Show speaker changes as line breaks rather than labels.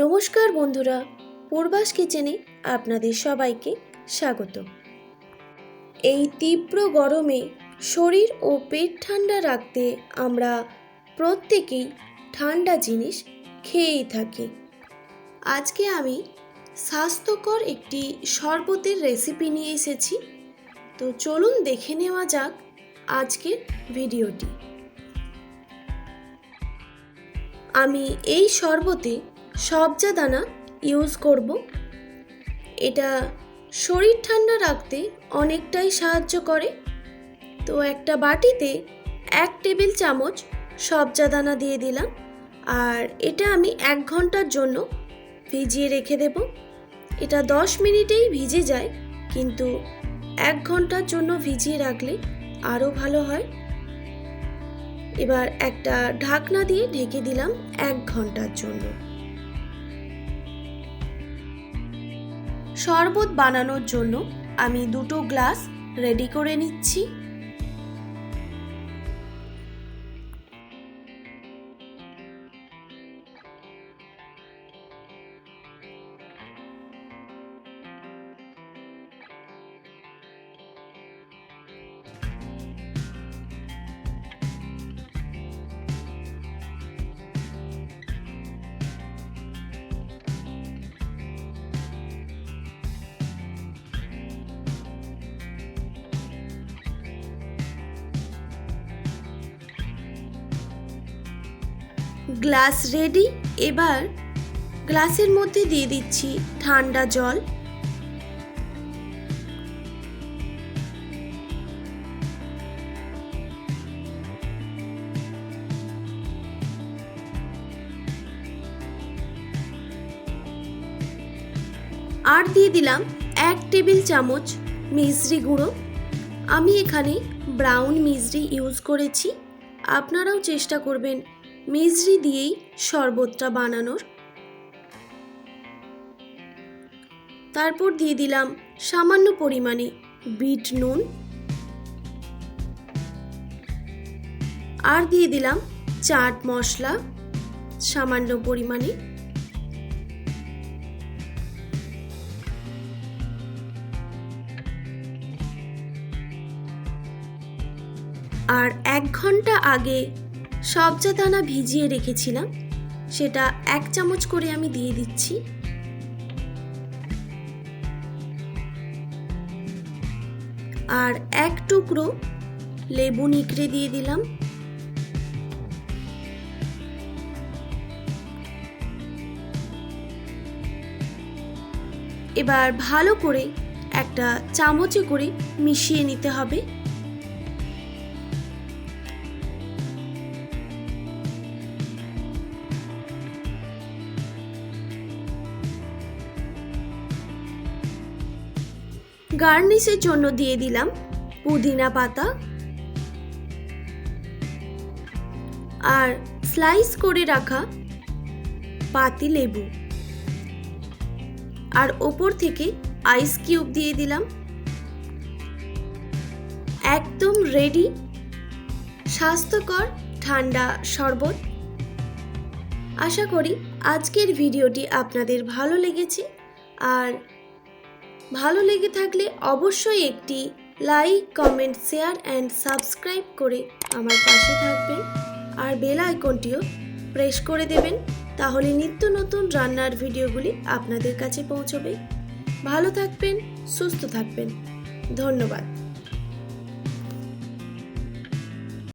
নমস্কার বন্ধুরা, পূর্বাস কিচেনে আপনাদের সবাইকে স্বাগত। এই তীব্র গরমে শরীর ও পেট ঠান্ডা রাখতে আমরা প্রত্যেকেই ঠান্ডা জিনিস খেয়েই থাকি। আজকে আমি স্বাস্থ্যকর একটি শরবতের রেসিপি নিয়ে এসেছি। তো চলুন দেখে নেওয়া যাক আজকের ভিডিওটি। আমি এই শরবতে সবজা দানা ইউজ করব। এটা শরীর ঠান্ডা রাখতে অনেকটাই সাহায্য করে। তো একটা বাটিতে এক টেবিল চামচ সবজা দানা দিয়ে দিলাম। আর এটা আমি এক ঘণ্টার জন্য ভিজিয়ে রেখে দেব। এটা দশ মিনিটেই ভিজে যায়, কিন্তু এক ঘণ্টার জন্য ভিজিয়ে রাখলে আরও ভালো হয়। এবার একটা ঢাকনা দিয়ে ঢেকে দিলাম এক ঘণ্টার জন্য। শরবত বানানোর জন্য আমি দুটো গ্লাস রেডি করে নিচ্ছি। Glass ready. এবার গ্লাসের মধ্যে দিয়ে দিচ্ছি ঠান্ডা জল। আর দিয়ে দিলাম এক টেবিল চামচ মিশ্রি গুঁড়ো। আমি এখানে ব্রাউন মিশ্রি ইউজ করেছি। আপনারাও চেষ্টা করবেন মিশ্রি দিয়েই শরবতটা বানানোর। তারপর দিয়ে দিলাম সামান্য পরিমাণে বিট নুন। আর দিয়ে দিলাম চাট মশলা সামান্য পরিমাণে। আর এক ঘণ্টা আগে সবজা দানা ভিজিয়ে রেখেছিলাম, সেটা এক চামচ করে আমি দিয়ে দিচ্ছি। আর এক টুকরো লেবু নিকড়ে দিয়ে দিলাম। এবার ভালো করে একটা চামচে করে মিশিয়ে নিতে হবে। গার্নিশের জন্য দিয়ে দিলাম পুদিনা পাতা। আর স্লাইস করে রাখা পাতি লেবু। আর ওপর থেকে আইস কিউব দিয়ে দিলাম। একদম রেডি স্বাস্থ্যকর ঠান্ডা শরবত। আশা করি আজকের ভিডিওটি আপনাদের ভালো লেগেছে। আর ভালো লেগে থাকলে অবশ্যই একটি like comment share and subscribe করে আমার পাশে থাকবেন। আর বেল আইকনটিও প্রেস করে দেবেন, তাহলে নিত্য নতুন রান্নার ভিডিওগুলি আপনাদের কাছে পৌঁছবে। ভালো থাকবেন, সুস্থ থাকবেন। ধন্যবাদ।